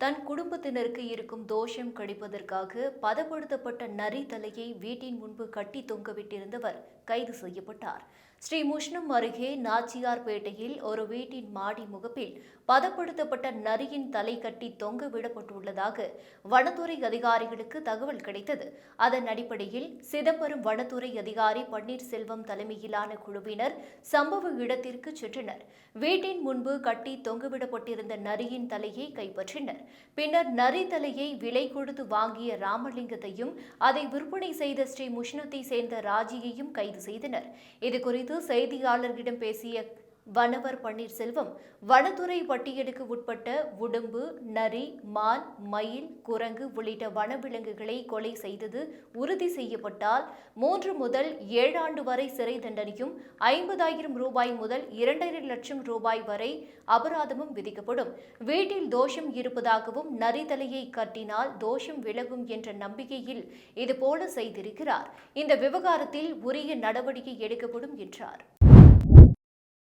தன் குடும்பத்தினருக்கு இருக்கும் தோஷம் கடிப்பதற்காக பதப்படுத்தப்பட்ட நரி தலையை வீட்டின் முன்பு கட்டி தொங்கவிட்டிருந்தவர் கைது செய்யப்பட்டார். ஸ்ரீ முஷ்ணம் அருகே நாச்சியார்பேட்டையில் ஒரு வீட்டின் மாடி முகப்பில் பதப்படுத்தப்பட்ட நரியின் தலை கட்டி தொங்க விடப்பட்டுள்ளதாக வனத்துறை அதிகாரிகளுக்கு தகவல் கிடைத்தது. அதன் அடிப்படையில் சிதம்பரம் வனத்துறை அதிகாரி பன்னீர்செல்வம் தலைமையிலான குழுவினர் சம்பவ இடத்திற்கு சென்றனர். வீட்டின் முன்பு கட்டி தொங்கவிடப்பட்டிருந்த நரியின் தலையை கைப்பற்றினர். பின்னர் நரி தலையை விலை கொடுத்து வாங்கிய ராமலிங்கத்தையும் அதை விற்பனை செய்த ஸ்ரீ முஷ்ணத்தை சேர்ந்த ராஜியையும் கைது செய்தனர். இதுகுறித்து செய்தியாளர்களிடம் பேசிய வனவர் பன்னீர்செல்வம் வனத்துறை பட்டியலுக்கு உட்பட்ட உடும்பு நரி மான் மயில் குரங்கு உள்ளிட்ட வனவிலங்குகளை கொலை செய்தது உறுதி செய்யப்பட்டால் மூன்று முதல் ஏழாண்டு வரை சிறை தண்டனையும் ஐம்பதாயிரம் ரூபாய் முதல் இரண்டரை லட்சம் ரூபாய் வரை அபராதமும் விதிக்கப்படும். வீட்டில் தோஷம் இருப்பதாகவும் நரி தலையை கட்டினால் தோஷம் விலகும் என்ற நம்பிக்கையில் இதுபோல செய்திருக்கிறார். இந்த விவகாரத்தில் உரிய நடவடிக்கை எடுக்கப்படும் என்றார்.